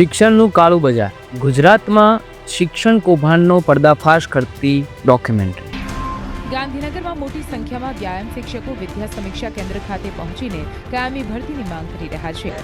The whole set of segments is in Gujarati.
શિક્ષણનું કાળું બજાર. ગુજરાતમાં શિક્ષણ કૌભાંડનો પર્દાફાશ કરતી ડોક્યુમેન્ટરી ગાંધીનગરમાં મોટી સંખ્યામાં વ્યાયામ શિક્ષકો વિદ્યા સમીક્ષા કેન્દ્ર ખાતે પહોંચીને કાયમી ભરતીની માંગ કરી રહ્યા છે.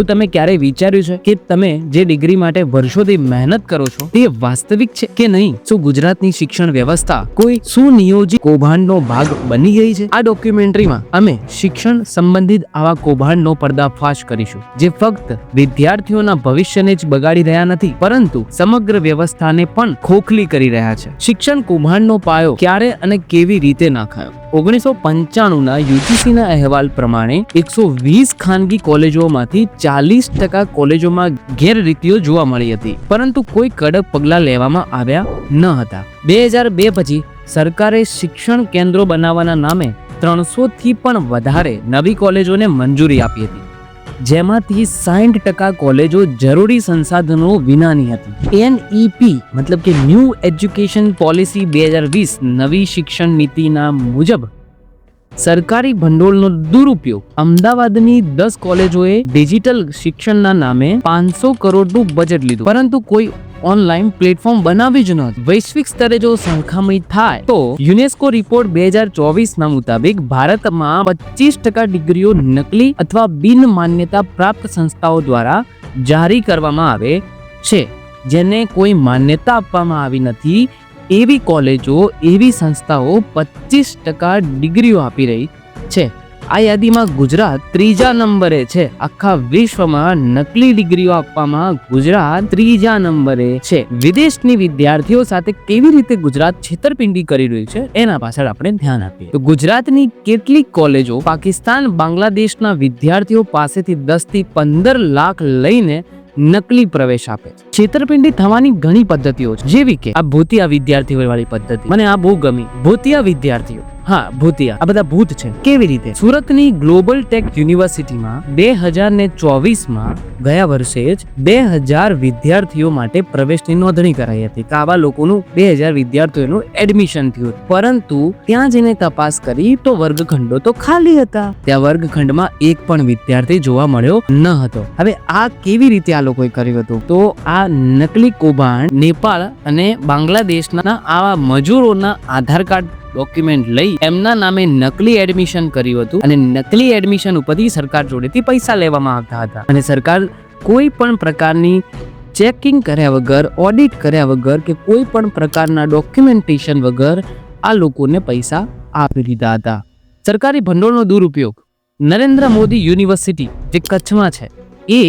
શું તમે ક્યારેય વિચાર્યું છે કે તમે જે ડિગ્રી માટે વર્ષોથી મહેનત કરો છો, તે વાસ્તવિક છે કે નહીં? શું ગુજરાતની શિક્ષણ વ્યવસ્થા કોઈ સુનિયોજિત કૌભાંડનો ભાગ બની ગઈ છે? આ ડોક્યુમેન્ટરીમાં અમે શિક્ષણ સંબંધિત આવા કૌભાંડનો પર્દાફાશ કરીશું, જે ફક્ત વિદ્યાર્થીઓના ભવિષ્યને જ બગાડી રહ્યા નથી, પરંતુ સમગ્ર વ્યવસ્થાને પણ ખોખલી કરી રહ્યા છે. શિક્ષણ કૌભાંડનો પાયો ક્યારે અને કેવી રીતે નાખાયો? ઓગણીસો પંચાણુંના યુજીસીના અહેવાલ પ્રમાણે એકસો વીસ ખાનગી કોલેજોમાંથી ચાલીસ ટકા કોલેજોમાં ગેરરીતિઓ જોવા મળી હતી. પરંતુ કોઈ કડક પગલાં લેવામાં આવ્યા ન હતા. બે હજાર બે પછી સરકારે શિક્ષણ કેન્દ્રો બનાવવાના નામે ત્રણસો થી પણ વધારે નવી કોલેજોને મંજૂરી આપી હતી. જેમાંથી સાઠ ટકા કોલેજો જરૂરી સંસાધનો વિનાની હતી. એનઈપી મતલબ કે ન્યૂ એજ્યુકેશન પોલિસી બે હજાર વીસ નવી શિક્ષણ નીતિના મુજબ સરકારી ભંડોળનો દુરુપયોગ. અમદાવાદની દસ કોલેજોએ ડિજિટલ શિક્ષણના નામે પાંચસો કરોડનું બજેટ લીધું. પરંતુ કોઈ ઓનલાઈન પ્લેટફોર્મ બનાવી જ નથી વૈશ્વિક સ્તરે જો સરખામણી થાય, તો યુનેસ્કો રિપોર્ટ બે હજાર ચોવીસ ના મુતાબિક ભારતમાં પચીસ ટકા ડિગ્રીઓ નકલી અથવા બિન માન્યતા પ્રાપ્ત સંસ્થાઓ દ્વારા જારી કરવામાં આવે છે, જેને કોઈ માન્યતા આપવામાં આવી નથી. એવી કોલેજો, એવી સંસ્થાઓ પચીસ ટકા ડિગ્રીઓ આપી રહી છે. આ યાદીમાં ગુજરાત ત્રીજા નંબરે છે. આખા વિશ્વમાં નકલી ડિગ્રીઓ આપવામાં ગુજરાત ત્રીજા નંબરે છે. વિદેશની વિદ્યાર્થીઓ સાથે કેવી રીતે ગુજરાત છેતરપિંડી કરી રહ્યું છે, એના પાછળ આપણે ધ્યાન આપીએ. તો ગુજરાતની કેટલીક કોલેજો પાકિસ્તાન, બાંગ્લાદેશના વિદ્યાર્થીઓ પાસેથી દસથી પંદર લાખ લઈને નકલી પ્રવેશ આપે છે. છેતરપિંડી થવાની ઘણી પદ્ધતિઓ છે. જેવી કે આ ભૂતિયા વિદ્યાર્થીઓ વાળી પદ્ધતિ. મને આ બહુ ગમી. ભૂતિયા વિદ્યાર્થીઓ. હા, ભૂતિયા. આ બધા ભૂત છે. કેવી રીતે? સુરતની ગ્લોબલ ટેક યુનિવર્સિટીમાં બે હજાર ને ચોવીસમાં ગયા વર્ષે જ બે હજાર વિદ્યાર્થીઓ માટે પ્રવેશની નોંધણી કરાઈ હતી. કે આવા લોકોનું બે હજાર વિદ્યાર્થીઓનું એડમિશન થયું. પરંતુ ત્યાં જઈને તપાસ કરી તો વર્ગખંડો તો ખાલી હતા. ત્યાં વર્ગખંડમાં એક પણ વિદ્યાર્થી જોવા મળ્યો ન હતો. હવે આ કેવી રીતે આ લોકોએ કર્યું હતું? તો આ નકલી કૌભાંડ નેપાળ અને બાંગ્લાદેશના આવા મજૂરોના આધાર કાર્ડ ડોક્યુમેન્ટ લઈ એમના નામે નકલી એડમિશન કર્યું હતું અને નકલી એડમિશન ઉપરથી સરકાર જોડેથી પૈસા લેવામાં આવતા હતા. અને સરકાર કોઈ પણ પ્રકારની ચેકિંગ કર્યા વગર, ઓડિટ કર્યા વગર કે કોઈ પણ પ્રકારના ડોક્યુમેન્ટેશન વગર આ લોકોને પૈસા આપી દીધા હતા. સરકારી ભંડોળનો દુરુપયોગ નરેન્દ્ર મોદી યુનિવર્સિટી જે કચ્છમાં છે, એ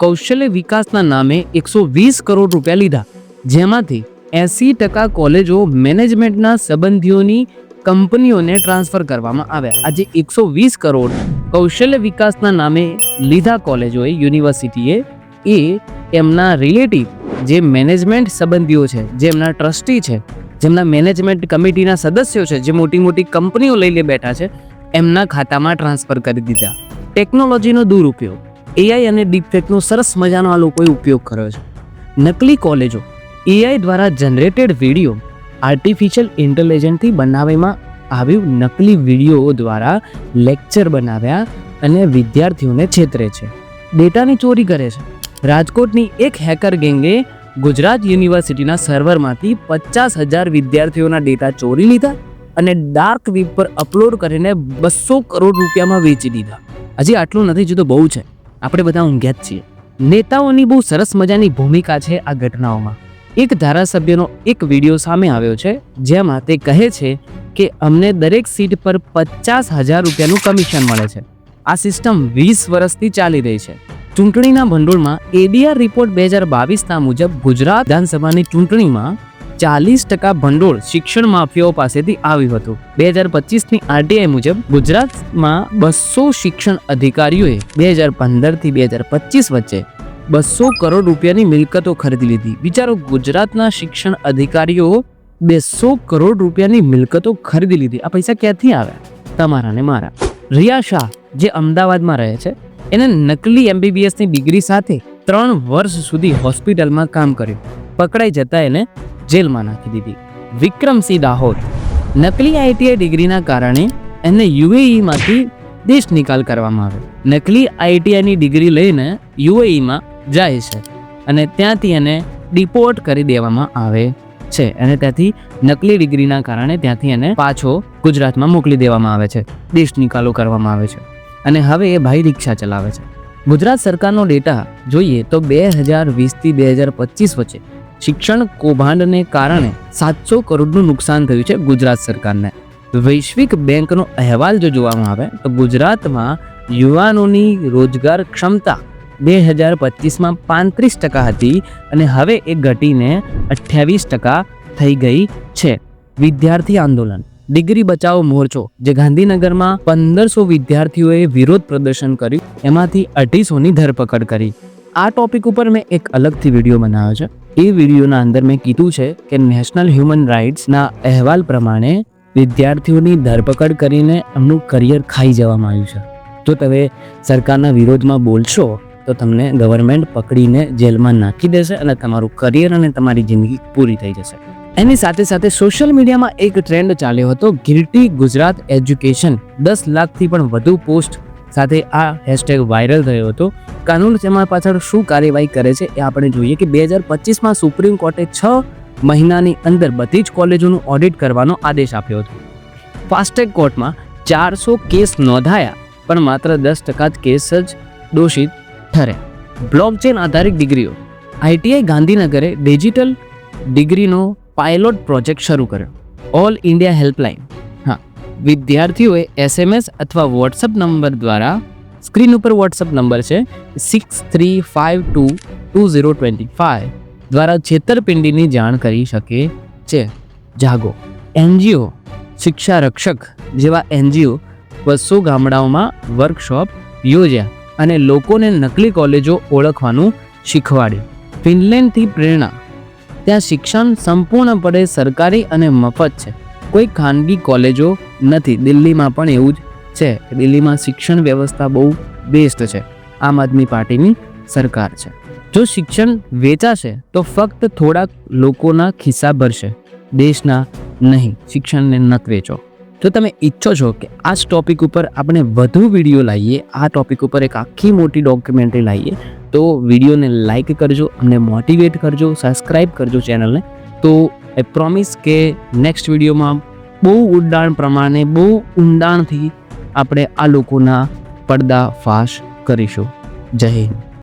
કૌશલ્ય વિકાસના નામે એકસો વીસ કરોડ રૂપિયા લીધા. જેમાંથી એસી ટકા કોલેજો મેનેજમેન્ટના સંબંધીઓની કંપનીઓને ટ્રાન્સફર કરવામાં આવ્યા. આજે એકસો વીસ કરોડ કૌશલ્ય વિકાસના નામે લીધા કોલેજોએ, યુનિવર્સિટીએ. એ એમના રિલેટિવ, જે મેનેજમેન્ટ સંબંધીઓ છે, જે એમના ટ્રસ્ટી છે, જેમના મેનેજમેન્ટ કમિટીના સદસ્યો છે, જે મોટી મોટી કંપનીઓ લઈને બેઠા છે, એમના ખાતામાં ટ્રાન્સફર કરી દીધા. ટેકનોલોજીનો દુરુપયોગ. એઆઈ અને ડીપફેકનો સરસ મજાનો આ લોકોએ ઉપયોગ કર્યો છે. નકલી કોલેજો એઆઈ દ્વારા જનરેટેડ વીડિયો આર્ટિફિશિયલ ઇન્ટેલિજન્સથી બનાવવામાં આવ્યું નકલી વીડિયો દ્વારા લેક્ચર બનાવ્યા અને વિદ્યાર્થીઓને છેતરે છે. ડેટાની ચોરી કરે છે. રાજકોટની એક હેકર ગેંગે ગુજરાત યુનિવર્સિટીના સર્વરમાંથી પચાસ હજાર વિદ્યાર્થીઓના ડેટા ચોરી લીધા અને ડાર્ક વેબ પર અપલોડ કરીને બસો કરોડ રૂપિયામાં વેચી દીધા. હજી આટલું નથી જોતો બહુ છે. આપણે બધા ઊંઘ્યા જ છીએ. નેતાઓની બહુ સરસ મજાની ભૂમિકા છે આ ઘટનાઓમાં. એક ધારાસભ્યનો એક વીડિયો સામે આવ્યો છે, જેમાં તે કહે છે કે અમને દરેક સીટ પર પચાસ હજાર રૂપિયાનું કમિશન મળે છે. આ સિસ્ટમ વીસ વર્ષથી ચાલી રહી છે. ચૂંટણીના ભંડોળમાં એડીઆર રિપોર્ટ બે હજાર બાવીસના મુજબ ગુજરાત વિધાનસભાની ચૂંટણીમાં ચાલીસ ટકા ભંડોળ શિક્ષણ માફિયાઓ પાસેથી આવ્યું હતું. બે હજાર પચીસની આરટીઆઈ મુજબ ગુજરાતમાં બસો શિક્ષણ અધિકારીઓએ બે હજાર પંદરથી બે હજાર પચીસ વચ્ચે બસો કરોડ રૂપિયાની મિલકતો ખરીદી લીધી. વિચારો ગુજરાતના શિક્ષણ અધિકારીઓ બેસો કરોડ રૂપિયાની મિલકતો ખરીદી લીધી. આ પૈસા ક્યાંથી આવ્યા? તમારા ને મારા. રિયા શાહ, જે અમદાવાદમાં રહે છે, એને નકલી એમબીબીએસની ડિગ્રી સાથે ત્રણ વર્ષ સુધી હોસ્પિટલમાં કામ કર્યું. પકડાઈ જતા એને જેલમાં નાખી દીધી. વિક્રમસિંહ દાહોદ. નકલી આઈટીઆઈ ડિગ્રીના કારણે એને યુએઈમાંથી દેશ નિકાલ કરવામાં આવ્યો. નકલી આઈટીઆઈની ડિગ્રી લઈને યુએઈમાં જાય છે અને ત્યાંથી એને ડિપોર્ટ કરી દેવામાં આવે છે અને ત્યાંથી નકલી ડિગ્રીના કારણે ત્યાંથી એને પાછો ગુજરાતમાં મોકલી દેવામાં આવે છે. દેશ નિકાલો કરવામાં આવે છે. અને હવે એ ભાઈ રિક્ષા ચલાવે છે. ગુજરાત સરકારનો ડેટા જોઈએ તો બે હજાર વીસથી બે હજાર પચીસ વચ્ચે શિક્ષણ કૌભાંડને કારણે સાતસો કરોડનું નુકસાન થયું છે ગુજરાત સરકારને. વૈશ્વિક બેંકનો અહેવાલ જો જોવામાં આવે, તો ગુજરાતમાં યુવાનોની રોજગાર ક્ષમતા બે હજાર પચીસમાં પાંત્રીસ ટકા હતી અને હવે એ ઘટીને અઠ્યાવીસ ટકા થઈ ગઈ છે. વિદ્યાર્થી આંદોલન, ડિગ્રી બચાવો મોરચો, જે ગાંધીનગરમાં પંદરસો વિદ્યાર્થીઓએ વિરોધ પ્રદર્શન કર્યું, એમાંથી અઢીસોની ધરપકડ કરી. આ ટોપિક ઉપર મેં એક અલગથી વીડિયો બનાવ્યો છે. એ વિડીયોના અંદર મેં કીધું છે કે નેશનલ હ્યુમન રાઇટ્સના અહેવાલ પ્રમાણે વિદ્યાર્થીઓની ધરપકડ કરીને એમનું કરિયર ખાઈ જવામાં આવ્યું છે. જો તમે સરકારના વિરોધમાં બોલશો, તો તમને ગવર્મેન્ટ પકડીને જેલમાં નાખી દેશે અને તમારું કરિયર અને તમારી જિંદગી પૂરી થઈ જશે. એની સાથે સાથે સોશિયલ મીડિયામાં એક ટ્રેન્ડ ચાલ્યો હતો ગિલ્ટી ગુજરાત એજ્યુકેશન દસ લાખથી પણ વધુ પોસ્ટ સાથે આ હેશટેગ વાયરલ થયો હતો. કાનૂન તેમાં પાછળ શું કાર્યવાહી કરે છે એ આપણે જોઈએ કે બે હજાર પચીસમાં સુપ્રીમ કોર્ટે છ મહિનાની અંદર બધી જ કોલેજોનું ઓડિટ કરવાનો આદેશ આપ્યો હતો. ફાસ્ટેગ કોર્ટમાં ચારસો કેસ નોંધાયા, પણ માત્ર દસ ટકા જ કેસ જ દોષિત ઠર્યા. બ્લોકચેન આધારિત ડિગ્રીઓ. આઈટીઆઈ ગાંધીનગરે ડિજિટલ ડિગ્રીનો પાયલોટ પ્રોજેક્ટ શરૂ કર્યો. ઓલ ઇન્ડિયા હેલ્પલાઇન હા, વિદ્યાર્થીઓએ એસએમએસ અથવા વોટ્સઅપ નંબર દ્વારા સ્ક્રીન ઉપર વોટ્સઅપ નંબર છે six three five two two zero twenty five દ્વારા છેતરપિંડીની જાણ કરી શકે છે. જાગો. એનજીઓ શિક્ષા રક્ષક જેવા એનજીઓ બસો ગામડાઓમાં વર્કશોપ યોજ્યા અને લોકોને નકલી કોલેજો ઓળખવાનું શીખવાડ્યું. ફિનલેન્ડથી પ્રેરણા. ત્યાં શિક્ષણ સંપૂર્ણપણે સરકારી અને મફત છે. કોઈ ખાનગી કોલેજો નથી. દિલ્હીમાં પણ એવું જ છે. દિલ્હીમાં શિક્ષણ વ્યવસ્થા બહુ બેસ્ટ છે. આમ આદમી પાર્ટીની સરકાર છે. જો શિક્ષણ વેચાશે, તો ફક્ત થોડાક લોકોના ખિસ્સા ભરશે. દેશના નહીં, શિક્ષણને નત વેચો. જો તમે ઈચ્છો છો કે આ જ ટોપિક ઉપર આપણે વધુ વીડિયો લાવીએ, આ ટોપિક ઉપર એક આખી મોટી ડોક્યુમેન્ટરી લાવીએ, તો વિડીયોને લાઇક કરજો, અમને મોટિવેટ કરજો સબસ્ક્રાઈબ કરજો ચેનલને તો આઈ પ્રોમિસ કે નેક્સ્ટ વિડીયોમાં બહુ ઉડાણ પ્રમાણે, બહુ ઊંડાણથી આપણે આ લોકોના પડદા ફાશ કરીશું. જય હિન્દ.